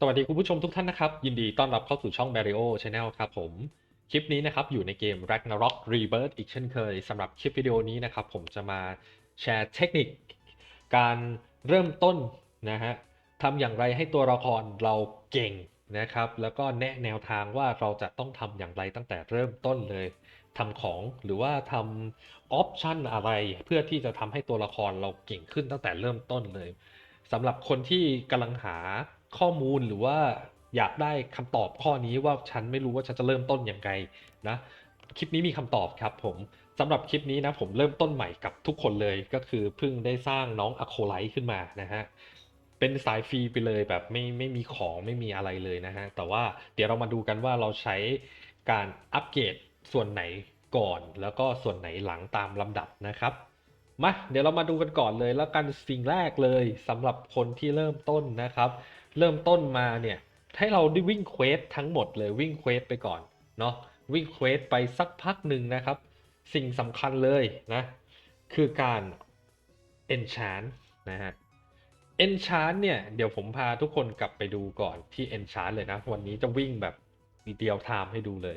สวัสดีคุณผู้ชมทุกท่านนะครับ ยินดีต้อนรับเข้าสู่ช่อง Barrio Channel ครับผม คลิปนี้นะครับอยู่ในเกม Ragnarok Rebirth อีกเช่นเคยสำหรับคลิปวิดีโอนี้นะครับ ผมจะมาแชร์เทคนิค การเริ่มต้นนะฮะทำอย่างไรให้ตัวละครเราเก่งนะครับ แล้วก็แนะแนวทางว่าเราจะต้องทำอย่างไรตั้งแต่เริ่มต้นเลยทำของหรือว่าทำออปชันอะไร เพื่อที่จะทำให้ตัวละครเราเก่งขึ้นตั้งแต่เริ่มต้นเลยสำหรับคนที่กำลังหา ข้อมูลหรือว่าอยากได้คำตอบข้อนี้ว่าฉันไม่รู้ว่าฉันจะเริ่มต้นยังไงนะคลิปนี้มีคำตอบครับผมสำหรับคลิปนี้นะผมเริ่มต้นใหม่กับทุกคนเลยก็คือเพิ่งได้สร้างน้องอะโคไลท์ขึ้นมานะฮะเป็นสายฟรีไปเลยแบบไม่ไม่มีของไม่มีอะไรเลยนะฮะแต่ว่าเดี๋ยวเรามาดูกันว่าเราใช้การอัปเกรดส่วนไหนก่อน แล้วก็ส่วนไหนหลังตามลำดับนะครับมาเดี๋ยวเรามาดูกันก่อนเลยแล้วกันสิ่งแรกเลยสำหรับคนที่เริ่มต้นนะครับ เริ่มต้นมาเนี่ยให้เราได้วิ่งเควสทั้งหมดเลยวิ่งเควสไปก่อนเนาะวิ่งเควสไปสักพักหนึ่งนะครับ สิ่งสำคัญเลยนะคือการ enchant นะฮะ enchant เนี่ยเดี๋ยวผมพาทุกคนกลับไปดูก่อนที่ enchant เลยนะ วันนี้จะวิ่งแบบเดียวไทม์ให้ดูเลย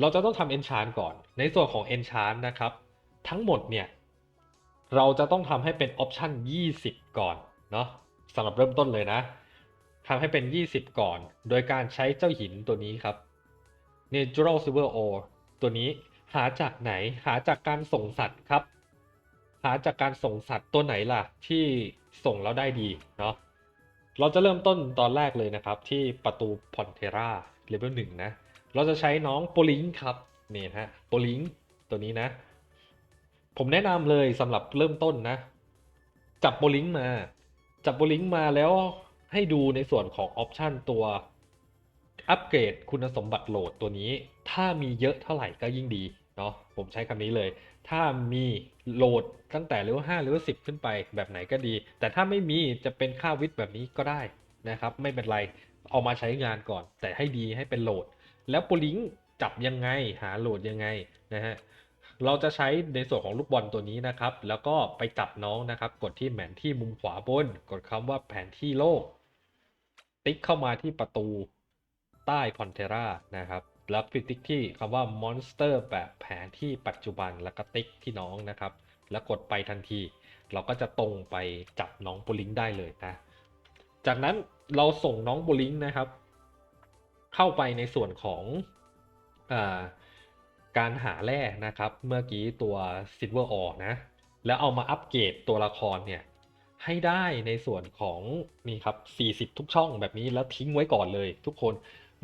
เราจะต้องทำ enchant ก่อน ในส่วนของ enchant นะครับ ทั้งหมดเนี่ยเราจะต้องทำให้เป็นออปชัน20 ก่อนเนาะสำหรับเริ่มต้นเลยนะ ทำให้เป็น 20 ก่อน โดยการใช้เจ้าหินตัวนี้ครับ Natural Silver Ore ตัวนี้หาจากไหนหาจากการส่งสัตว์ครับ หาจากการส่งสัตว์ตัวไหนล่ะ ที่ส่งแล้วได้ดีเนาะเราจะเริ่มต้นตอนแรกเลยนะครับ ที่ประตูพอนเทราเลเวลหนึ่งนะ เราจะใช้น้องโปลิงครับนี่ฮะโปลิงตัวนี้นะ ผมแนะนำเลยสำหรับเริ่มต้นนะ จับโบลิงมา จับโบลิงมาแล้ว ให้ดูในส่วนของออปชันตัวอัปเกรดคุณสมบัติโหลดตัวนี้ ถ้ามีเยอะเท่าไหร่ก็ยิ่งดีเนาะผมใช้คำนี้เลย ถ้ามีโหลดตั้งแต่เลเวล5เลเวล10 ขึ้นไปแบบไหนก็ดี แต่ถ้าไม่มีจะเป็นค่าวิทย์แบบนี้ก็ได้นะครับ ไม่เป็นไรเอามาใช้งานก่อน แต่ให้ดีให้เป็นโหลด แล้วโปลิงจับยังไงหาโหลดยังไงนะฮะเราจะใช้ในส่วนของลูกบอลตัวนี้นะครับ แล้วก็ไปจับน้องนะครับ กดที่แผนที่มุมขวาบน กดคำว่าแผนที่โลก ติ๊กเข้ามาที่ประตูใต้พอนเทรานะครับ แล้วไปติ๊กที่คำว่ามอนสเตอร์แบบแผนที่ปัจจุบันแล้วก็ติ๊กที่น้องนะครับ แล้วกดไปทันที เราก็จะตรงไปจับน้องโบลิงได้เลยนะจากนั้นเราส่งน้องโบลิงนะครับ เข้าไปในส่วนของอาการหาแร่นะครับ เมื่อกี้ตัว Silver Ore นะ แล้วเอามาอัปเกรดตัวละครเนี่ย ให้ได้ในส่วนของนี่ครับ 40 ทุกช่องแบบนี้แล้วทิ้งไว้ก่อนเลย ทุกคน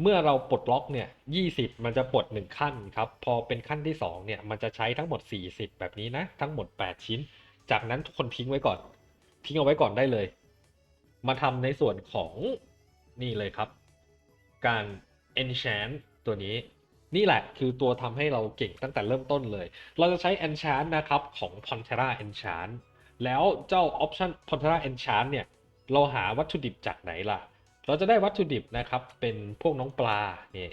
เมื่อเราปลดล็อกเนี่ย 20 มันจะปลด 1 ขั้นครับ พอเป็นขั้นที่ 2 เนี่ย มันจะใช้ทั้งหมด 40 แบบนี้นะ ทั้งหมด 8 ชิ้น จากนั้นทุกคนทิ้งไว้ก่อน ทิ้งเอาไว้ก่อนได้เลย มาทำในส่วนของนี่เลยครับ การ enchant ตัวนี้ นี่แหละคือตัวทำให้เราเก่งตั้งแต่เริ่มต้นเลย เราจะใช้ enchant นะครับ ของ Pantera enchant แล้วเจ้า option Pantera enchant เนี่ย เราหาวัตถุดิบจากไหนล่ะ เราจะได้วัตถุดิบนะครับ เป็นพวกน้องปลาเนี่ย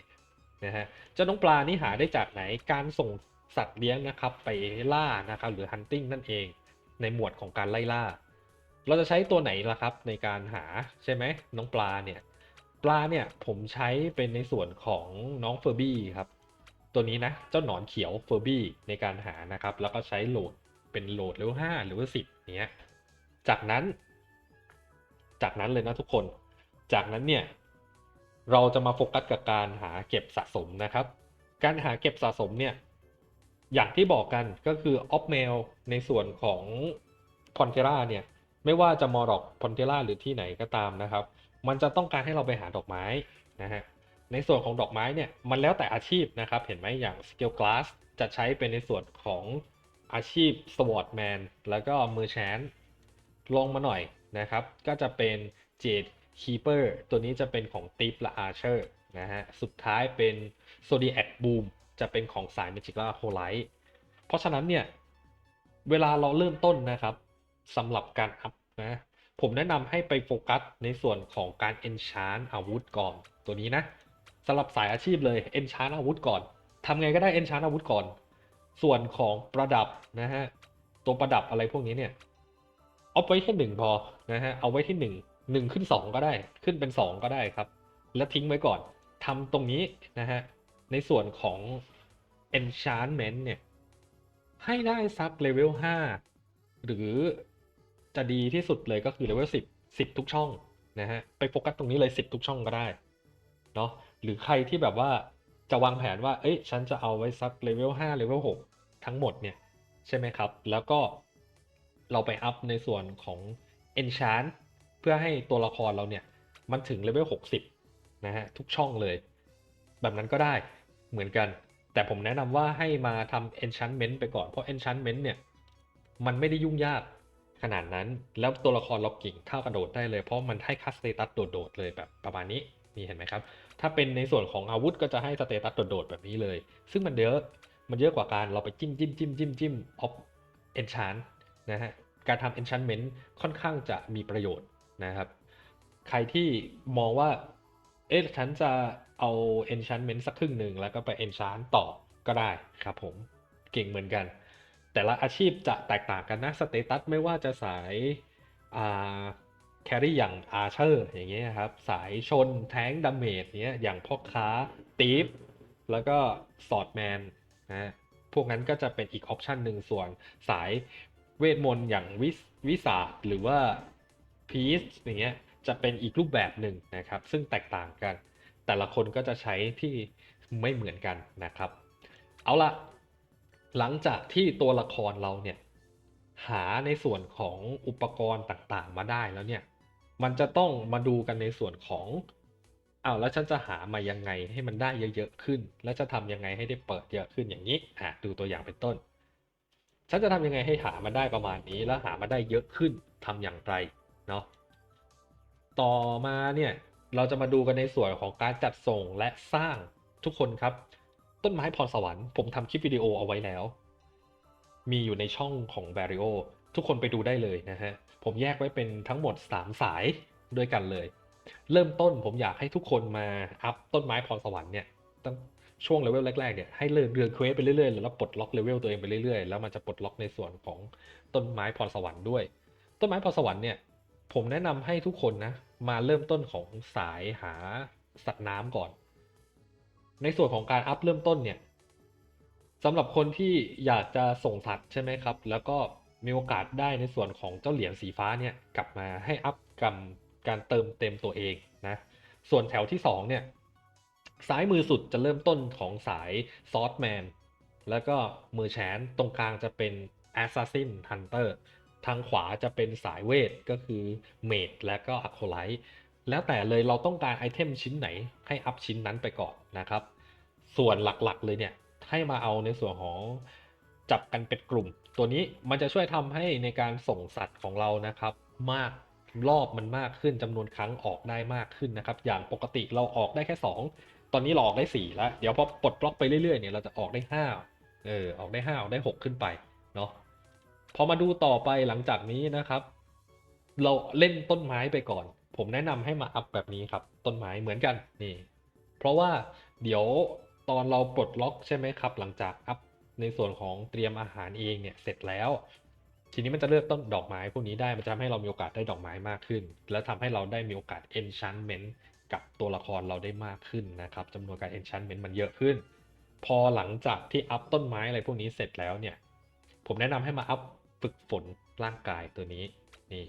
นะฮะ เจ้าน้องปลานี่หาได้จากไหน การส่งสัตว์เลี้ยงนะครับ ไปล่านะครับ หรือ hunting นั่นเอง ในหมวดของการไล่ล่า เราจะใช้ตัวไหนล่ะครับ ในการหาใช่ไหมน้องปลาเนี่ย ปลาเนี่ยผมใช้เป็นในส่วนของน้องเฟอร์บี้ครับ ตัวนี้นะ เจ้าหนอนเขียวเฟอร์บี้ในการหานะครับ แล้วก็ใช้โหลดเป็นโหลดเลเวลห้าหรือว่าสิบ เนี้ยจากนั้น จากนั้นเลยนะทุกคน จากนั้นเนี่ยเราจะมาโฟกัสกับการหาเก็บสะสมนะครับ การหาเก็บสะสมเนี่ยอย่างที่บอกกันก็คือออฟเมลในส่วนของพอนเทราเนี่ยไม่ว่าจะมอรอกพอนเทราหรือที่ไหนก็ตามนะครับ มันจะต้องการให้เราไปหาดอกไม้นะฮะในส่วนของดอกไม้เนี่ยมันแล้วแต่อาชีพนะครับ เห็นไหมอย่าง Skill Class จะใช้เป็นในส่วนของ อาชีพ Swordman แล้วก็ Merchant ลงมาหน่อยนะครับ ก็จะเป็น Jade Keeper ตัวนี้จะเป็นของ Thief และ Archer นะฮะ สุดท้ายเป็น Zodiac Boom จะเป็นของสาย Magic และ Holite เพราะฉะนั้นเนี่ย เวลาเราเริ่มต้นนะครับสำหรับการอัพนะผมแนะนำให้ไปโฟกัสในส่วนของการ enchant อาวุธก่อนตัวนี้นะสำหรับสายอาชีพเลย enchant อาวุธก่อนทำไงก็ได้ enchant อาวุธก่อน ส่วนของประดับนะฮะตัวประดับอะไรพวกนี้เนี่ยเอาไว้แค่หนึ่งพอนะฮะเอาไว้ที่หนึ่งหนึ่งขึ้นสองก็ได้ขึ้นเป็นสองก็ได้ครับ แล้วทิ้งไว้ก่อนทำตรงนี้นะฮะในส่วนของ enchantment เนี่ยให้ได้สักเลเวลห้าหรือจะดีที่สุดเลยก็คือเลเวลสิบสิบทุกช่องนะฮะไปโฟกัสตรงนี้เลยสิบทุกช่องก็ได้เนาะหรือใครที่แบบว่า จะวางแผนว่า เอ้ย ฉันจะเอาไว้สักเลเวล5เลเวล6ทั้งหมดเนี่ย ใช่ไหมครับ แล้วก็เราไปอัพในส่วนของ enchant เพื่อให้ตัวละครเราเนี่ย มันถึงเลเวล60นะฮะ ทุกช่องเลย แบบนั้นก็ได้เหมือนกัน แต่ผมแนะนำว่าให้มาทำ enchantment ไปก่อน เพราะ enchantment เนี่ย มันไม่ได้ยุ่งยากขนาดนั้น แล้วตัวละครเราเก่งเท่ากระโดดได้เลย เพราะมันให้คัสสเตตัสโดดๆเลยแบบประมาณนี้ นี่เห็นไหมครับ ถ้าเป็นในส่วนของอาวุธก็จะให้สเตตัสโดดๆแบบนี้เลย ซึ่งมันเยอะ มันเยอะกว่าการเราไปจิ้มจิ้มจิ้มจิ้มจิ้มออฟเอนชานนะฮะ การทำ enchantment ค่อนข้างจะมีประโยชน์นะครับ ใครที่มองว่า เอ๊ะฉันจะเอา enchantment สักครึ่งหนึ่งแล้วก็ไป enchant ต่อก็ได้ครับผม เก่งเหมือนกัน แต่ละอาชีพจะแตกต่างกันนะ สเตตัสไม่ว่าจะสายอ่า แครี่อย่างอาร์เชอร์อย่างเงี้ยครับ สายชนแท้งดาเมจเนี้ยอย่างพ่อค้าตีฟแล้วก็สอดแมนนะพวกนั้นก็จะเป็นอีกออปชันหนึ่งส่วนสายเวทมนต์อย่างวิสวิสาหรือว่าพีซอย่างเงี้ยจะเป็นอีกรูปแบบหนึ่งนะครับ ซึ่งแตกต่างกัน แต่ละคนก็จะใช้ที่ไม่เหมือนกันนะครับ เอาละหลังจากที่ตัวละครเราเนี่ยหาในส่วนของอุปกรณ์ต่างๆมาได้แล้วเนี่ย มันจะต้องมาดูกันในส่วนของอ้าวแล้วฉันจะหามายังไงให้มันได้เยอะๆขึ้น แล้วจะทำยังไงให้ได้เปิดเยอะขึ้นอย่างนี้อะดูตัวอย่างเป็นต้น ฉันจะทำยังไงให้หามาได้ประมาณนี้แล้วหามาได้เยอะขึ้นทำอย่างไรเนาะต่อมาเนี่ยเราจะมาดูกันในส่วนของการจัดส่งและสร้างทุกคนครับ ต้นไม้พรสวรรค์ผมทำคลิปวิดีโอเอาไว้แล้ว มีอยู่ในช่องของ v a r i o ทุกคนไปดูได้เลยนะฮะ ผมแยกไว้เป็นทั้งหมด 3 สายด้วยกันเลย เริ่มต้นผมอยากให้ทุกคนมาอัพต้นไม้พรสวรรค์เนี่ยตั้งช่วงเลเวลแรกๆเนี่ยให้เริ่มเรือนเควสไปเรื่อยๆแล้วปลดล็อกเลเวลตัวเองไปเรื่อยๆแล้วมันจะปลดล็อกในส่วนของต้นไม้พรสวรรค์ด้วย ต้นไม้พรสวรรค์เนี่ยผมแนะนำให้ทุกคนนะมาเริ่มต้นของสายหาสัตว์น้ำก่อน ในส่วนของการอัพเริ่มต้นเนี่ยสำหรับคนที่อยากจะส่งสัตว์ใช่ไหมครับ แล้วก็ มีโอกาสได้ในส่วนของเจ้าเหรียญสีฟ้าเนี่ยกลับมาให้อัพกับการเติมเต็มตัวเองนะส่วนแถวที่สองเนี่ยซ้ายมือสุดจะเริ่มต้นของสายซอ t แมนแล้วก็มือแชนตรงกลางจะเป็น Assassin Hunter ทางขวาจะเป็นสายเวทก็คือเมดและก็อะโคไลท์แล้วแต่เลยเราต้องการไอเทมชิ้นไหนให้อัพชิ้นนั้นไปก่อนนะครับ ส่วนหลักๆเลยเนี่ยให้มาเอาในส่วนของจับกันเป็นกลุ่ม ตัวนี้มันจะช่วยทำให้ในการส่งสัตว์ของเรานะครับ มากรอบมันมากขึ้นจำนวนครั้งออกได้มากขึ้นนะครับ อย่างปกติเราออกได้แค่ 2 ตอนนี้เราออกได้4แล้ว เดี๋ยวพอปลดล็อกไปเรื่อยๆเนี่ยเราจะออกได้5เออออกได้5ออกได้ 6 ขึ้นไปเนาะพอมาดูต่อไปหลังจากนี้นะครับ เราเล่นต้นไม้ไปก่อน ผมแนะนำให้มาอัพแบบนี้ครับ ต้นไม้เหมือนกันนี่ เพราะว่าเดี๋ยวตอนเราปลดล็อกใช่ไหมครับ หลังจากอัพ ในส่วนของเตรียมอาหารเองเนี่ยเสร็จแล้ว ทีนี้มันจะเลือกต้นดอกไม้พวกนี้ได้มันจะทำให้เรามีโอกาสได้ดอกไม้มากขึ้น และทำให้เราได้มีโอกาส enchantment กับตัวละครเราได้มากขึ้นนะครับจำนวนการ enchantment มันเยอะขึ้น พอหลังจากที่อัพต้นไม้อะไรพวกนี้เสร็จแล้วเนี่ย ผมแนะนำให้มาอัพฝึกฝนร่างกายตัวนี้นี่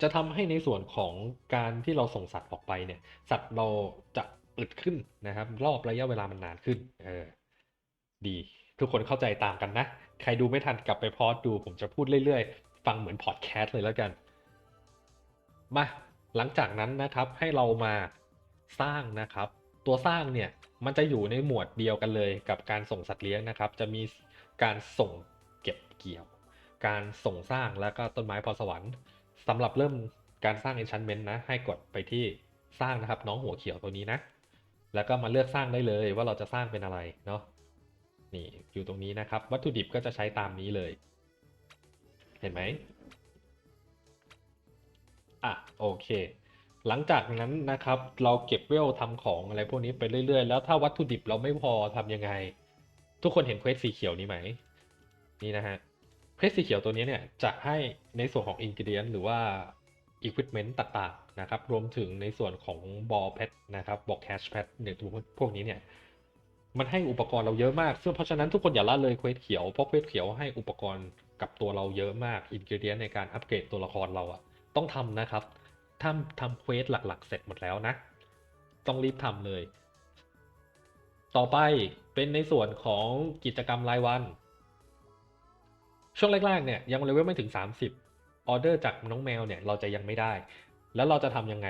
จะทำให้ในส่วนของการที่เราส่งสัตว์ออกไปเนี่ย สัตว์เราจะอึดขึ้นนะครับ รอบระยะเวลามันนานขึ้น เออ ดี ทุกคนเข้าใจตามกันนะ ใครดูไม่ทันกลับไปพอดู ผมจะพูดเรื่อยๆ ฟังเหมือนพอดแคสต์เลยแล้วกัน มาหลังจากนั้นนะครับให้เรามาสร้างนะครับ ตัวสร้างเนี่ยมันจะอยู่ในหมวดเดียวกันเลยกับการส่งสัตว์เลี้ยงนะครับ จะมีการส่งเก็บเกี่ยว การส่งสร้างแล้วก็ต้นไม้พรสวรรค์สำหรับเริ่มการสร้าง enchantment นะ ให้กดไปที่สร้างนะครับ น้องหัวเขียวตัวนี้นะ แล้วก็มาเลือกสร้างได้เลยว่าเราจะสร้างเป็นอะไรเนาะ นี่อยู่ตรงนี้นะครับ วัตถุดิบก็จะใช้ตามนี้เลย เห็นไหมอะโอเค หลังจากนั้นนะครับ เราเก็บเวลทำของอะไรพวกนี้ไปเรื่อยๆ แล้วถ้าวัตถุดิบเราไม่พอทำยังไง ทุกคนเห็นเควสสีเขียวนี้ไหม นี่นะฮะเควสสีเขียวตัวนี้เนี่ยจะให้ในส่วนของอินกิเดียนหรือว่า equipment ต่างๆนะครับ รวมถึงในส่วนของ ball pad นะครับ ball cash pad เนี่ยพวกนี้เนี่ย มันให้อุปกรณ์เราเยอะมากซึ่งเพราะฉะนั้นทุกคนอย่าละเลยเควสเขียว เพราะเควสเขียวให้อุปกรณ์กับตัวเราเยอะมาก อินกิเดียนในการอัปเกรดตัวละครเราอะต้องทำนะครับทำทำเควสหลักๆ เสร็จหมดแล้วนะ ต้องรีบทำเลย ต่อไปเป็นในส่วนของกิจกรรมรายวัน ช่วงแรกๆเนี่ยยังเลเวลไม่ถึง 30ออเดอร์จากน้องแมวเนี่ยเราจะยังไม่ได้ แล้วเราจะทำยังไง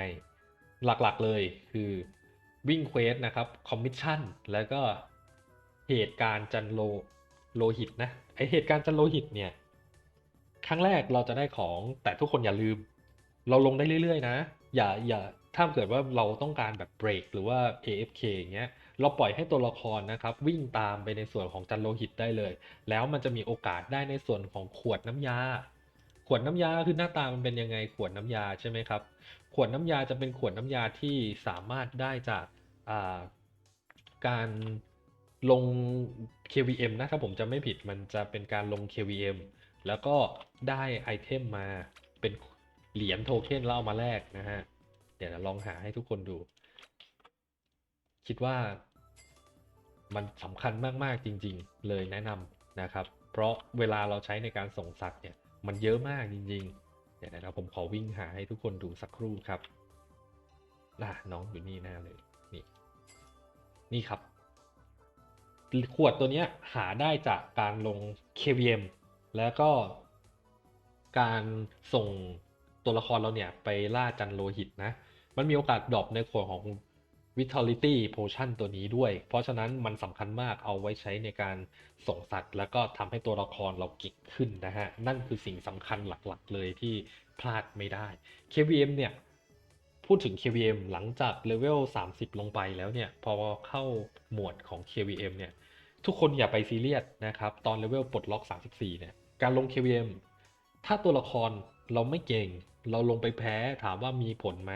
หลักๆเลยคือ วิ่งเควสนะครับคอมมิชชั่นแล้วก็เหตุการณ์จันโลโลหิตนะไอเหตุการณ์จันโลหิตเนี่ยครั้งแรกเราจะได้ของแต่ทุกคนอย่าลืม เราลงได้เรื่อยๆ นะ อย่าอย่าถ้าเกิดว่าเราต้องการแบบเบรกหรือว่า AFK อย่างเงี้ยเราปล่อยให้ตัวละครนะครับ วิ่งตามไปในส่วนของจันโลหิตได้เลย แล้วมันจะมีโอกาสได้ในส่วนของขวดน้ำยา ขวดน้ำยาคือหน้าตามันเป็นยังไงขวดน้ำยาใช่ไหมครับ ขวดน้ำยาจะเป็นขวดน้ำยาที่สามารถได้จาก การลง KVM นะถ้าผมจะไม่ผิดมันจะเป็นการลง KVM แล้วก็ได้ไอเทมมาเป็นเหรียญโทเค็นแล้วเอามาแลกนะฮะ เดี๋ยวลองหาให้ทุกคนดู คิดว่ามันสำคัญมากๆจริงๆ เลยแนะนำนะครับ เพราะเวลาเราใช้ในการส่งสัตว์เนี่ย มันเยอะมากจริงๆ เดี๋ยวนะผมขอวิ่งหาให้ทุกคนดูสักครู่ครับน่ะน้องอยู่นี่แน่เลย นี่ครับ ขวดตัวนี้หาได้จากการลง KVM แล้วก็การส่งตัวละครเราเนี่ยไปล่าจันโลหิตนะ มันมีโอกาสดรอปในขวดของ Vitality Potion ตัวนี้ด้วย เพราะฉะนั้นมันสำคัญมากเอาไว้ใช้ในการส่งสัตว์ แล้วก็ทำให้ตัวละครเราเก่งขึ้นนะฮะ นั่นคือสิ่งสำคัญหลักๆเลยที่พลาดไม่ได้ KVM เนี่ย พูดถึง KVM หลังจากเลเวล 30 ลงไปแล้วเนี่ย พอเข้าหมวดของ KVM เนี่ย ทุกคนอย่าไปซีเรียสนะครับ ตอนเลเวลปลดล็อก 34 เนี่ย การลง KVM ถ้าตัวละครเราไม่เก่ง เราลงไปแพ้ถามว่ามีผลไหม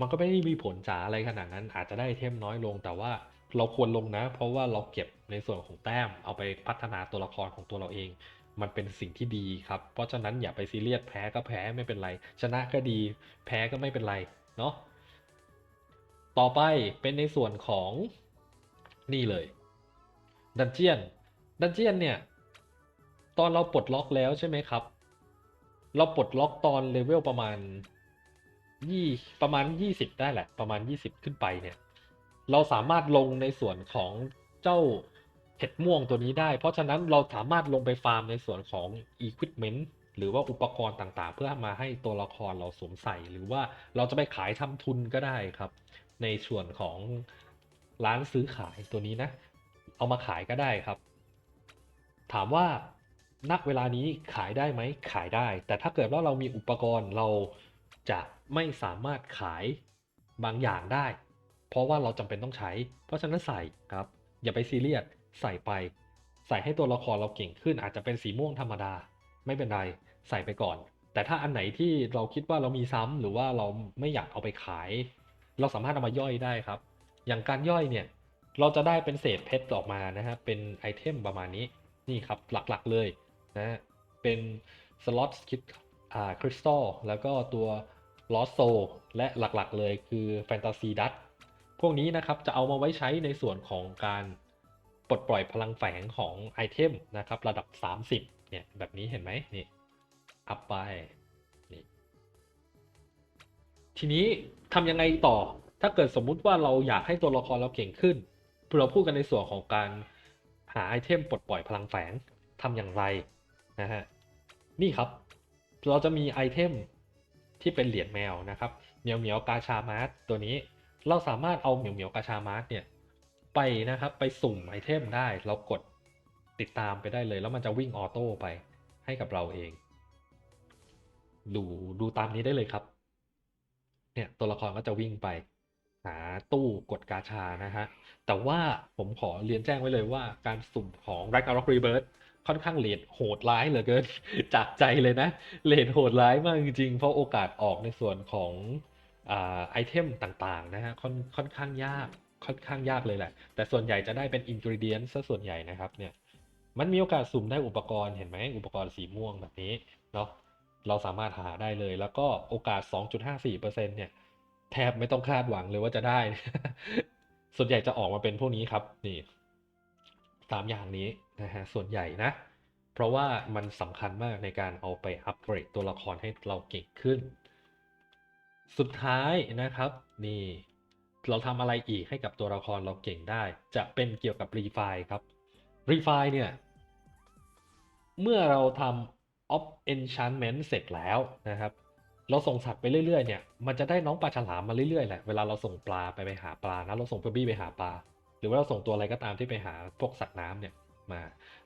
มันก็ไม่ได้มีผลจ๋าอะไรขนาดนั้น อาจจะได้เทมน้อยลง แต่ว่าเราควรลงนะ เพราะว่าเราเก็บในส่วนของแต้ม เอาไปพัฒนาตัวละครของตัวเราเอง มันเป็นสิ่งที่ดีครับ เพราะฉะนั้นอย่าไปซีเรียสแพ้ก็แพ้ไม่เป็นไร ชนะก็ดี แพ้ก็ไม่เป็นไร เนาะต่อไปเป็นในส่วนของนี่เลยดันเจียนดันเจียนเนี่ย ตอนเราปลดล็อกแล้วใช่ไหมครับ เราปลดล็อกตอนเลเวลประมาณยี่ประมาณยี่สิบได้แหละ ประมาณยี่สิบขึ้นไปเนี่ย เราสามารถลงในส่วนของเจ้าเห็ดม่วงตัวนี้ได้ เพราะฉะนั้นเราสามารถลงไปฟาร์มในส่วนของ Equipment หรือว่าอุปกรณ์ต่างๆ เพื่อมาให้ตัวละครเราสวมใส่ หรือว่าเราจะไปขายทำทุนก็ได้ครับ ในส่วนของร้านซื้อขายตัวนี้นะ เอามาขายก็ได้ครับ ถามว่าณเวลานี้ขายได้ไหมขายได้ แต่ถ้าเกิดว่าเรามีอุปกรณ์เราจะไม่สามารถขายบางอย่างได้ เพราะว่าเราจำเป็นต้องใช้ เพราะฉะนั้นใส่ครับ อย่าไปซีเรียสใส่ไป ใส่ให้ตัวละครเราเก่งขึ้น อาจจะเป็นสีม่วงธรรมดา ไม่เป็นไรใส่ไปก่อน แต่ถ้าอันไหนที่เราคิดว่าเรามีซ้ำหรือว่าเราไม่อยากเอาไปขาย เราสามารถเอามาย่อยได้ครับ อย่างการย่อยเนี่ยเราจะได้เป็นเศษเพชรออกมานะฮะเป็นไอเทมประมาณนี้นี่ครับหลักๆเลยนะฮะเป็นสล็อตคิดอ่าคริสตัลแล้วก็ตัวลอสโซและหลักๆเลยคือแฟนตาซีดัตพวกนี้นะครับจะเอามาไว้ใช้ในส่วนของการปลดปล่อยพลังแฝงของไอเทมนะครับระดับ 30 เนี่ยแบบนี้เห็นไหมนี่อัพไปนี่ทีนี้ทำยังไงต่อ ถ้าเกิดสมมุติว่าเราอยากให้ตัวละครเราเก่งขึ้นเราพูดกันในส่วนของการหาไอเทมปลดปล่อยพลังแฝงทำอย่างไรนะฮะนี่ครับ เราจะมีไอเทมที่เป็นเหรียญแมวนะครับเหมียวเหมียวกาชามาร์สตัวนี้เราสามารถเอาเหมียวเหมียวกาชามาร์สเนี่ยไปนะครับไปสุ่มไอเทมได้เรากด ติดตามไปได้เลย แล้วมันจะวิ่งออโต้ไปให้กับเราเอง ดูดูตามนี้ได้เลยครับ เนี่ยตัวละครก็จะวิ่งไป หาตู้กดกาชานะฮะ แต่ว่าผมขอเรียนแจ้งไว้เลยว่าการสุ่มของ Ragnarok Rebirth ค่อนข้างเลทโหดร้ายเหลือเกิน จากใจเลยนะเลทโหดร้ายมากจริงๆ เพราะโอกาสออกในส่วนของอไอเทมต่างๆนะฮะค่อนค่อนข้างยากค่อนข้างยากเลยแหละ แต่ส่วนใหญ่จะได้เป็นอินกริเดียนซะส่วนใหญ่นะครับเนี่ย มันมีโอกาสสุ่มได้อุปกรณ์เห็นไหมอุปกรณ์สีม่วงแบบนี้เนาะเราสามารถหาได้เลย แล้วก็โอกาส 2.54%เนี่ยแทบไม่ต้องคาดหวังเลยว่าจะได้ ส่วนใหญ่จะออกมาเป็นพวกนี้ครับนี่สามอย่างนี้นะฮะส่วนใหญ่นะ เพราะว่ามันสำคัญมากในการเอาไปอัปเกรดตัวละครให้เราเก่งขึ้น สุดท้ายนะครับ นี่ เราทำอะไรอีกให้กับตัวละครเราเก่งได้ จะเป็นเกี่ยวกับรีไฟครับ รีไฟเนี่ย เมื่อเราทำ of enchantment เสร็จแล้วนะครับ เราส่งสัตว์ไปเรื่อยๆ เนี่ย มันจะได้น้องปลาฉลามมาเรื่อยๆ แหละ เวลาเราส่งปลาไปไปหาปลานะ เราส่งเฟอร์บี้ไปหาปลา หรือว่าเราส่งตัวอะไรก็ตามที่ไปหาพวกสัตว์น้ำเนี่ยมา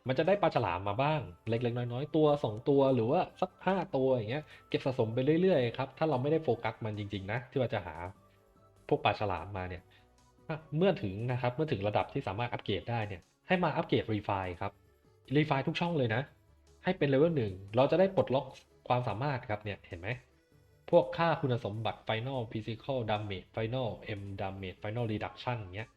มันจะได้ปลาฉลามมาบ้าง เล็กๆ น้อยๆ ตัวสองตัว หรือว่าสักห้าตัวอย่างเงี้ย เก็บสะสมไปเรื่อยๆ ครับ ถ้าเราไม่ได้โฟกัสมันจริงๆ นะ ที่ว่าจะหาพวกปลาฉลามมาเนี่ย เมื่อถึงนะครับ เมื่อถึงระดับที่สามารถอัปเกรดได้เนี่ย ให้มาอัปเกรดรีไฟครับรีไฟทุกช่องเลยนะ ให้เป็นเลเวลหนึ่งเราจะได้ปลดล็อกความสามารถครับเนี่ยเห็นไหมพวกค่าคุณสมบัติ Final Physical Damage Final M Damage Final Reduction อย่างเงี้ย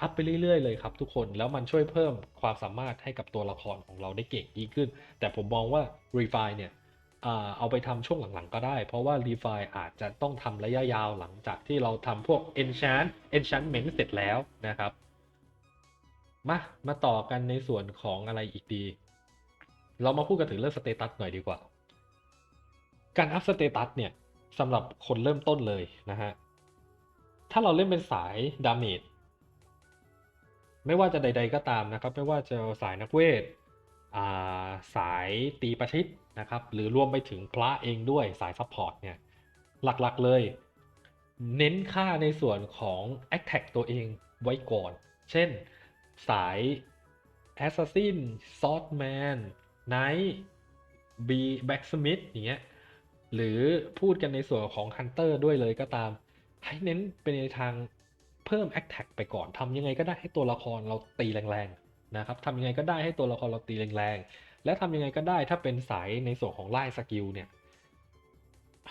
อัพไปเรื่อยๆเลยครับทุกคนแล้วมันช่วยเพิ่มความสามารถให้กับตัวละครของเราได้เก่งยิ่งขึ้น แต่ผมมองว่า Refine เนี่ยเอาไปทำช่วงหลังๆก็ได้ เพราะว่า Refine อาจจะต้องทำระยะยาวหลังจากที่เราทำพวก Enchant Enchantment เสร็จแล้วนะครับ มา มาต่อกันในส่วนของอะไรอีกดี เรามาพูดกันถึงเรื่องสเตตัสหน่อยดีกว่า การอัพสเตตัสเนี่ยสำหรับคนเริ่มต้นเลยนะฮะ ถ้าเราเล่นเป็นสายดาเมจไม่ว่าจะใด ๆก็ตามนะครับ ไม่ว่าจะสายนักเวทาสายตีประชิดนะครับ หรือรวมไปถึงพระเองด้วยสายซัพพอร์ตเนี่ย หลักๆเลย เน้นค่าในส่วนของ Attack ตัวเองไว้ก่อน เช่น สาย Assassin Swordman Knight B Blacksmith อย่างเงี้ยหรือพูดกันในส่วนของ Hunter ด้วยเลยก็ตาม ให้เน้นเป็นในทางเพิ่ม Attack ไปก่อนทำยังไงก็ได้ให้ตัวละครเราตีแรงๆนะครับทำยังไงก็ได้ให้ตัวละครเราตีแรงๆ และทำยังไงก็ได้ถ้าเป็นสายในส่วนของไล่สกิลเนี่ย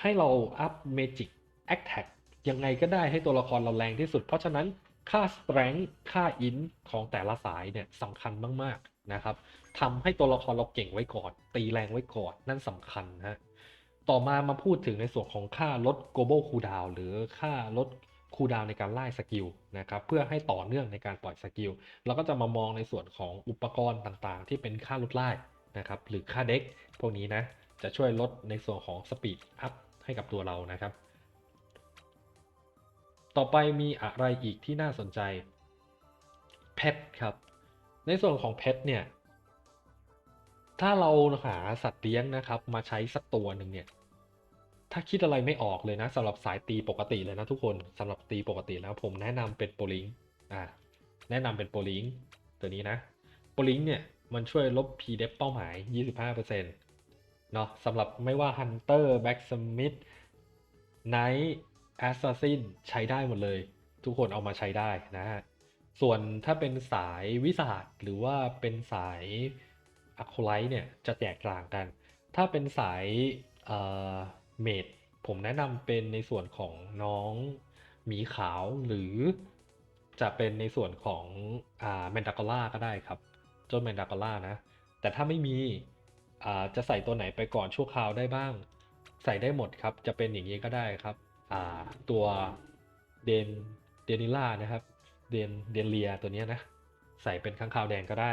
ให้เราอัพ Magic Attack ยังไงก็ได้ให้ตัวละครเราแรงที่สุด เพราะฉะนั้น ค่า Strength ค่า Int ของแต่ละสายเนี่ยสำคัญมากๆนะครับทำให้ตัวละครเราเก่งไว้ก่อน ตีแรงไว้ก่อน นั่นสำคัญนะฮะต่อมามาพูดถึงในส่วนของค่าลด global cooldown หรือค่าลด cooldown ในการไล่สกิลนะครับเพื่อให้ต่อเนื่องในการปล่อยสกิลเราก็จะมามองในส่วนของอุปกรณ์ต่างๆ ที่เป็นค่าลดไล่นะครับหรือค่าเด็กพวกนี้นะจะช่วยลดในส่วนของ speed up ให้กับตัวเรานะครับ ต่อไปมีอะไรอีกที่น่าสนใจเพชครับ ในส่วนของเพชเนี่ย ถ้าเราหาสัตว์เลี้ยงนะครับ มาใช้สักตัวหนึ่งเนี่ย ถ้าคิดอะไรไม่ออกเลยนะสำหรับสายตีปกติเลยนะทุกคนสำหรับตีปกติแล้วผมแนะนำเป็นโปลิงอ่าแนะนำเป็นโปลิงตัวนี้นะโปลิงเนี่ยมันช่วยลบ p d e p เป้าหมาย 25%เนาะสำหรับไม่ว่า Hunter Blacksmith Knight Assassin ใช้ได้หมดเลย ทุกคนเอามาใช้ได้นะฮะ ส่วนถ้าเป็นสายวิสาดหรือว่าเป็นสายอะโคไลท์เนี่ยจะแตกต่างกัน ถ้าเป็นสายเมดผมแนะนำเป็นในส่วนของน้องหมีขาวหรือจะเป็นในส่วนของอ่าแมนดากอล่าก็ได้ครับเจ้าแมนดากอล่านะ แต่ถ้าไม่มีอ่าจะใส่ตัวไหนไปก่อนชั่วคราวได้บ้าง ใส่ได้หมดครับ จะเป็นอย่างนี้ก็ได้ครับ ตัวเดนเดนิล่านะครับ เดนเดนเลียตัวนี้นะ ใส่เป็นข้างคาวแดงก็ได้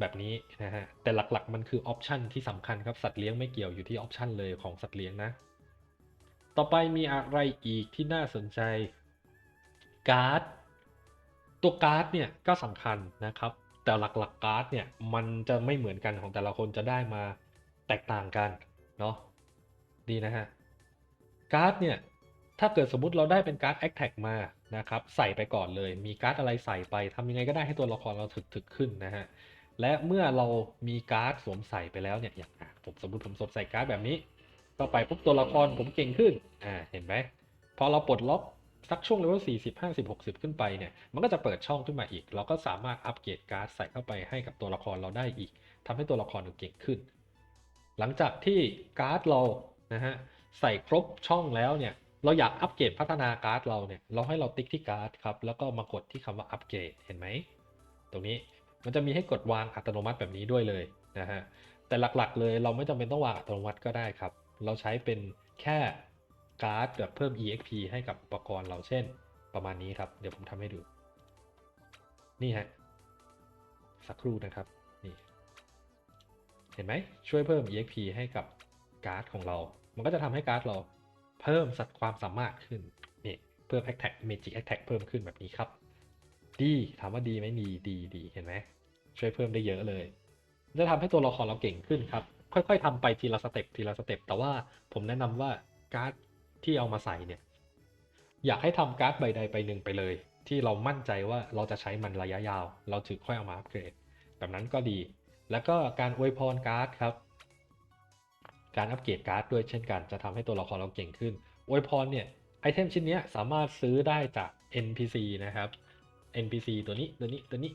แบบนี้นะฮะ แต่หลักๆมันคือออปชันที่สำคัญครับ สัตว์เลี้ยงไม่เกี่ยวอยู่ที่ออปชันเลยของสัตว์เลี้ยงนะ ต่อไปมีอะไรอีกที่น่าสนใจ การ์ด ตัวการ์ดเนี่ยก็สำคัญนะครับ แต่หลักๆการ์ดเนี่ยมันจะไม่เหมือนกันของแต่ละคนจะได้มาแตกต่างกันเนาะดีนะฮะการ์ดเนี่ย ถ้าเกิดสมมุติเราได้เป็นการ์ด Attack มานะครับใส่ไปก่อนเลย มีการ์ดอะไรใส่ไปทำยังไงก็ได้ให้ตัวละครเราถึกๆขึ้นนะฮะและเมื่อเรามีการ์ดสวมใส่ไปแล้วเนี่ยอย่างผมสมมติผมสวมใส่การ์ดแบบนี้ต่อไปปุ๊บตัวละครผมเก่งขึ้นอ่าเห็นไหมพอเราปลดล็อกสักช่วงเลเวล40 50 60 ขึ้นไปเนี่ย มันก็จะเปิดช่องขึ้นมาอีก เราก็สามารถอัปเกรดการ์ดใส่เข้าไปให้กับตัวละครเราได้อีกทำให้ตัวละครเราเก่งขึ้น หลังจากที่การ์ดเรานะฮะใส่ครบช่องแล้วเนี่ย เราอยากอัปเกรดพัฒนาการ์ดเราเนี่ย เราให้เราติ๊กที่การ์ดครับ แล้วก็มากดที่คำว่าอัปเกรดเห็นไหม ตรงนี้มันจะมีให้กดวางอัตโนมัติแบบนี้ด้วยเลยนะฮะ แต่หลักๆเลยเราไม่จำเป็นต้องวางอัตโนมัติก็ได้ครับ เราใช้เป็นแค่การ์ดแบบเพิ่ม exp ให้กับอุปกรณ์เราเช่น ประมาณนี้ครับ เดี๋ยวผมทำให้ดู นี่ฮะ สักครู่นะครับ นี่ เห็นไหม ช่วยเพิ่ม exp ให้กับการ์ดของเรา มันก็จะทำให้การ์ดเรา เพิ่มสัดความสามารถขึ้นนี่เพิ่ม attack magic attack เพิ่มขึ้นแบบนี้ครับ ดีถามว่าดีไหมดีดีดีเห็นไหมช่วยเพิ่มได้เยอะเลย จะทำให้ตัวละครเราเก่งขึ้นครับ ค่อย ๆทำไปทีละสเต็ปทีละสเต็ปแต่ว่าผมแนะนำว่าการ์ดที่เอามาใส่เนี่ย อยากให้ทำการ์ดใบใดใบหนึ่งไปเลย ที่เรามั่นใจว่าเราจะใช้มันระยะยาว เราถึงค่อยเอามาอัปเกรด แบบนั้นก็ดี แล้วก็การอวยพรการ์ดครับ การอัปเกรดการ์ดด้วยเช่นกันจะทำให้ตัวละครเราเก่งขึ้นอวยพรเนี่ยไอเทมชิ้นนี้สามารถซื้อได้จาก NPC นะครับ NPC ตัวนี้ตัวนี้ตัวนี้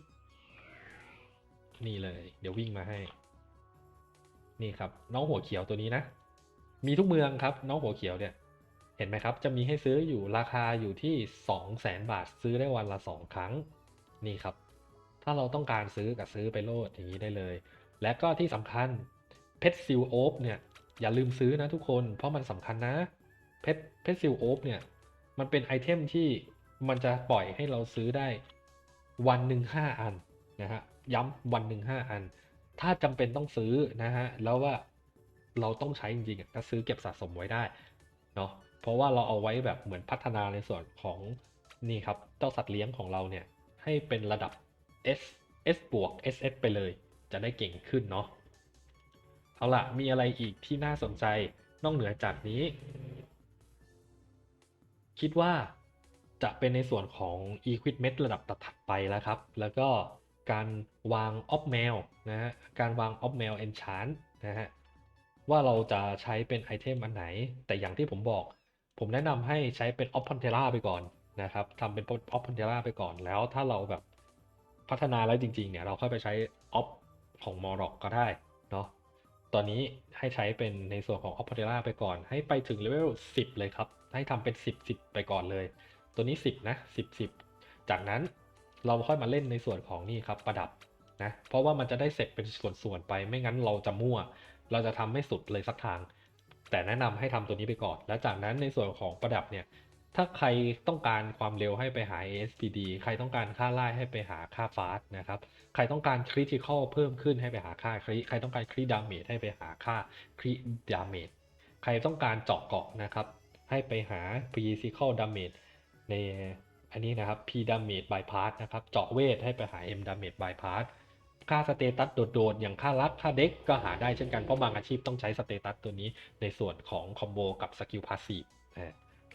นี่เลย เดี๋ยววิ่งมาให้ นี่ครับ น้องหัวเขียวตัวนี้นะ มีทุกเมืองครับ น้องหัวเขียวเนี่ย เห็นไหมครับ จะมีให้ซื้ออยู่ราคาอยู่ที่ 2 0 0แสนบาทซื้อได้วันละ 2 ครั้ง นี่ครับ ถ้าเราต้องการซื้อกับซื้อไปโลดอย่างนี้ได้เลย และก็ที่สำคัญเพชรซิลโอฟเนี่ย อย่าลืมซื้อนะทุกคน เพราะมันสำคัญนะ เพชรเพชรซิลโอฟเนี่ย มันเป็นไอเทมที่มันจะปล่อยให้เราซื้อได้วันหนึ่งห้าอันนะฮะ ย้ำวันหนึ่งห้าอัน ถ้าจำเป็นต้องซื้อนะฮะ แล้วว่าเราต้องใช้จริงๆก็ซื้อเก็บสะสมไว้ได้เนาะ เพราะว่าเราเอาไว้แบบเหมือนพัฒนาในส่วนของนี่ครับ เจ้าสัตว์เลี้ยงของเราเนี่ย ให้เป็นระดับ S S บวก SS ไปเลย จะได้เก่งขึ้นเนาะ เอาละมีอะไรอีกที่น่าสนใจนอกเหนือจากนี้ คิดว่าจะเป็นในส่วนของ Equipment ระดับถัดๆไปแล้วครับ แล้วก็การวาง Off Mail นะฮะ การวาง Off Mail Enchant นะฮะ ว่าเราจะใช้เป็นไอเทมอันไหน แต่อย่างที่ผมบอก ผมแนะนำให้ใช้เป็น Off Pantera ไปก่อนนะครับทำเป็น Off Pantera ไปก่อน แล้วถ้าเราแบบพัฒนาแล้วจริงๆเนี่ย เราค่อยไปใช้ Off ของ m o r o c ก็ได้เนาะ ตอนนี้ให้ใช้เป็นในส่วนของ o p e r a ไปก่อน ให้ไปถึงเลเวล10 เลยครับ ให้ทำเป็น 10 10 ไปก่อนเลย ตัวนี้ 10 นะ 10 10 จากนั้นเราค่อยมาเล่นในส่วนของนี่ครับประดับนะ เพราะว่ามันจะได้เสร็จเป็นส่วนๆไป ไม่งั้นเราจะมั่ว เราจะทำไม่สุดเลยสักทาง แต่แนะนำให้ทำตัวนี้ไปก่อน แล้วจากนั้นในส่วนของประดับเนี่ย ถ้าใครต้องการความเร็วให้ไปหา ASPD ใครต้องการค่าไล่ให้ไปหาค่าฟาสนะครับ ใครต้องการคริติคอลเพิ่มขึ้นให้ไปหาค่าคริใครต้องการคริดาเมจให้ไปหาค่าคริดาเมจใครต้องการเจาะเกาะนะครับ ให้ไปหา physical damage ในอันนี้นะครับ p damage bypass นะครับ เจาะเวทให้ไปหา m damage bypass ค่าสเตตัสโดดๆ อย่างค่ารักค่าเด็กก็หาได้เช่นกันเพราะบางอาชีพต้องใช้สเตตัสตัวนี้ในส่วนของคอมโบกับสกิลพาสซีฟ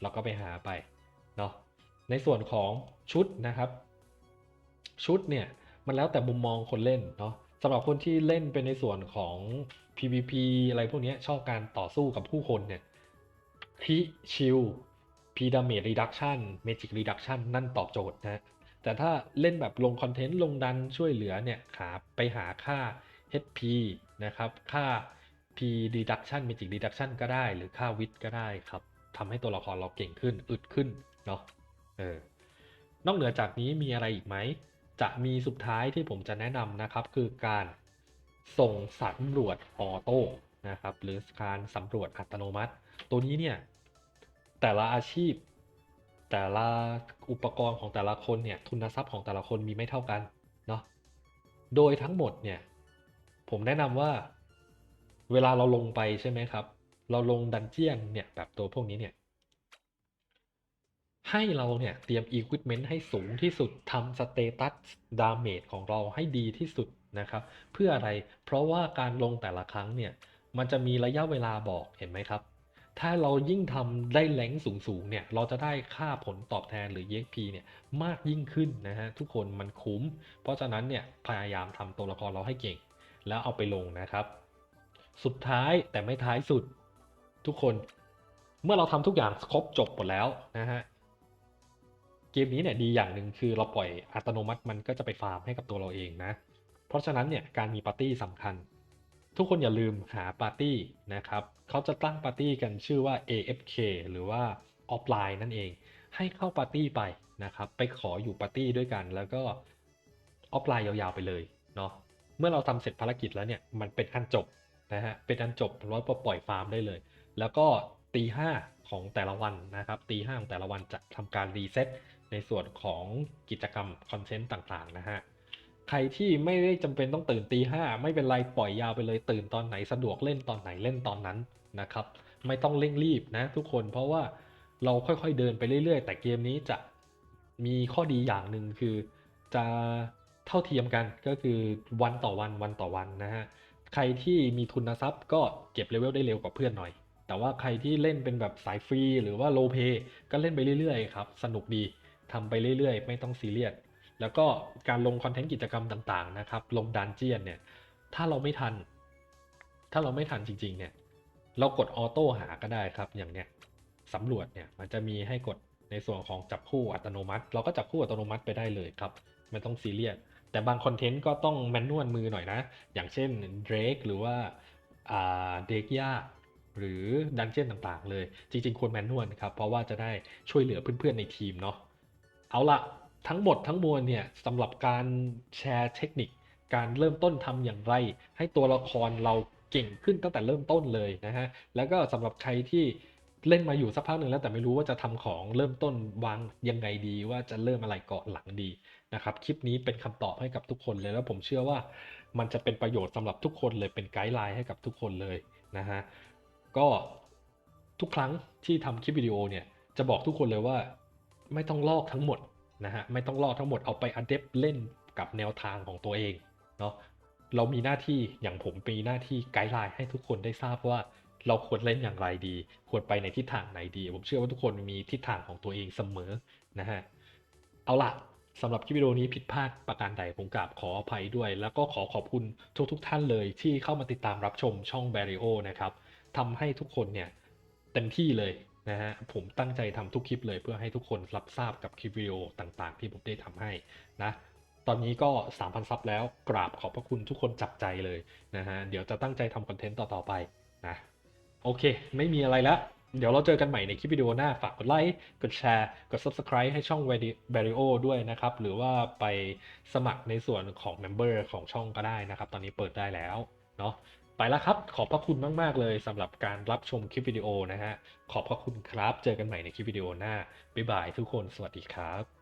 เราก็ไปหาไปเนาะในส่วนของชุดนะครับ ชุดเนี่ย มันแล้วแต่มุมมองคนเล่นเนาะสำหรับคนที่เล่นเป็นในส่วนของ PVP อะไรพวกนี้ชอบการต่อสู้กับผู้คนเนี่ยคีชิล P damage reduction magic reduction นั่นตอบโจทย์นะแต่ถ้าเล่นแบบลงคอนเทนต์ลงดันช่วยเหลือเนี่ยหาไปหาค่า HP นะครับ ค่า P reduction magic reduction ก็ได้ หรือค่าวิทก็ได้ครับทำให้ตัวละครเราเก่งขึ้น อึดขึ้น เนาะเออนอกเหนือจากนี้มีอะไรอีกไหม จะมีสุดท้ายที่ผมจะแนะนำนะครับ คือการส่งสำรวจออโต้นะครับ หรือการสำรวจอัตโนมัติ ตัวนี้เนี่ย แต่ละอาชีพ แต่ละอุปกรณ์ของแต่ละคนเนี่ยทุนทรัพย์ของแต่ละคนมีไม่เท่ากันเนาะโดยทั้งหมดเนี่ย ผมแนะนำว่า เวลาเราลงไปใช่ไหมครับ เราลงดันเจียนเนี่ยแบบตัวพวกนี้เนี่ย ให้เราเนี่ยเตรียม Equipment ให้สูงที่สุดทำสเตตัสดาเมจของเราให้ดีที่สุดนะครับ เพื่ออะไรเพราะว่าการลงแต่ละครั้งเนี่ย มันจะมีระยะเวลาบอกเห็นไหมครับ ถ้าเรายิ่งทำได้แรงสูงๆเนี่ย เราจะได้ค่าผลตอบแทนหรือ EXP เนี่ยมากยิ่งขึ้นนะฮะทุกคนมันคุ้ม เพราะฉะนั้นเนี่ยพยายามทำตัวละครเราให้เก่ง แล้วเอาไปลงนะครับ สุดท้ายแต่ไม่ท้ายสุดทุกคน เมื่อเราทำทุกอย่างครบจบหมดแล้วนะฮะ เกมนี้เนี่ยดีอย่างหนึ่งคือเราปล่อยอัตโนมัติมันก็จะไปฟาร์มให้กับตัวเราเองนะ เพราะฉะนั้นเนี่ยการมีปาร์ตี้สำคัญ ทุกคนอย่าลืมหาปาร์ตี้นะครับเขาจะตั้งปาร์ตี้กันชื่อว่า AFK หรือว่าออฟไลน์นั่นเอง ให้เข้าปาร์ตี้ไปนะครับไปขออยู่ปาร์ตี้ด้วยกันแล้วก็ออฟไลน์ยาวๆไปเลยเนาะเมื่อเราทำเสร็จภารกิจแล้วเนี่ยมันเป็นอันจบนะฮะเป็นอันจบร้อยปล่อยฟาร์มได้เลย แล้วก็ตีห้าของแต่ละวันนะครับตีห้าของแต่ละวันจะทำการรีเซ็ต ในส่วนของกิจกรรมคอนเทนต์ต่างๆนะฮะ ใครที่ไม่ได้จำเป็นต้องตื่นตีห้าไม่เป็นไรปล่อยยาวไปเลยตื่นตอนไหนสะดวกเล่นตอนไหนเล่นตอนนั้นนะครับ ไม่ต้องเร่งรีบนะทุกคนเพราะว่าเราค่อยๆเดินไปเรื่อยๆ แต่เกมนี้จะมีข้อดีอย่างหนึ่งคือจะเท่าเทียมกันก็คือวันต่อวันวันต่อวันนะฮะ ใครที่มีทุนทรัพย์ก็เก็บเลเวลได้เร็วกว่าเพื่อนหน่อย แต่ว่าใครที่เล่นเป็นแบบสายฟรีหรือว่าโลเพก็เล่นไปเรื่อยๆครับ สนุกดี ทำไปเรื่อยๆ ไม่ต้องซีเรียสแล้วก็การลงคอนเทนต์กิจกรรมต่างๆนะครับ ลงดันเจียนเนี่ย ถ้าเราไม่ทัน ถ้าเราไม่ทันจริง ๆ เนี่ย เรากดออโต้หาก็ได้ครับ อย่างเนี้ยสำรวจเนี่ย มันจะมีให้กดในส่วนของจับคู่อัตโนมัติ เราก็จับคู่อัตโนมัติไปได้เลยครับ ไม่ต้องซีเรียส แต่บางคอนเทนต์ก็ต้องแมนนวลมือหน่อยนะ อย่างเช่น Drake หรือว่าเดกยาหรือดันเจียนต่างๆ เลย จริงๆ ควรแมนนวลครับ เพราะว่าจะได้ช่วยเหลือเพื่อนๆในทีมเนาะ เอาละทั้งหมดทั้งมวลเนี่ยสำหรับการแชร์เทคนิค การเริ่มต้นทำอย่างไร ให้ตัวละครเราเก่งขึ้นตั้งแต่เริ่มต้นเลยนะฮะแล้วก็สำหรับใครที่เล่นมาอยู่สักพักหนึ่งแล้วแต่ไม่รู้ว่าจะทำของเริ่มต้นวางยังไงดีว่าจะเริ่มอะไรก่อนหลังดีนะครับคลิปนี้เป็นคำตอบให้กับทุกคนเลยแล้วผมเชื่อว่ามันจะเป็นประโยชน์สำหรับทุกคนเลยเป็นไกด์ไลน์ให้กับทุกคนเลยนะฮะก็ทุกครั้งที่ทำคลิปวิดีโอเนี่ยจะบอกทุกคนเลยว่า ไม่ต้องลอกทั้งหมดนะฮะไม่ต้องลอกทั้งหมดเอาไปอัดเดปเล่นกับแนวทางของตัวเองเนาะเรามีหน้าที่อย่างผมมีหน้าที่ไกด์ไลน์ให้ทุกคนได้ทราบว่าเราควรเล่นอย่างไรดี ควรไปในทิศทางไหนดี ผมเชื่อว่าทุกคนมีทิศทางของตัวเองเสมอนะฮะเอาละสำหรับคลิปวิดีโอนี้ผิดพลาดประการใดผมกราบขออภัยด้วย แล้วก็ขอขอบคุณทุกๆทท่านเลยที่เข้ามาติดตามรับชมช่อง b a r r i o นะครับทำให้ทุกคนเนี่ยเต็มที่เลย นะฮะผมตั้งใจทำทุกคลิปเลยเพื่อให้ทุกคนรับทราบกับคลิปวิดีโอต่างๆ ที่ผมได้ทำให้นะตอนนี้ก็ 3,000 ซับแล้วกราบขอบพระคุณทุกคนจับใจเลยนะฮะเดี๋ยวจะตั้งใจทำคอนเทนต์ต่อ ๆ ไปนะโอเค ไม่มีอะไรแล้วเดี๋ยวเราเจอกันใหม่ในคลิปวิดีโอหน้าฝากกดไลค์กดแชร์ กด Subscribe ให้ช่อง b a r i o ด้วยนะครับ หรือว่าไปสมัครในส่วนของ Member ของช่องก็ได้นะครับ ตอนนี้เปิดได้แล้วเนาะ ไปแล้วครับ ขอบพระคุณมาก ๆ เลยสำหรับการรับชมคลิปวิดีโอนะฮะ ขอบพระคุณครับ เจอกันใหม่ในคลิปวิดีโอหน้า บ๊ายบายทุกคน สวัสดีครับ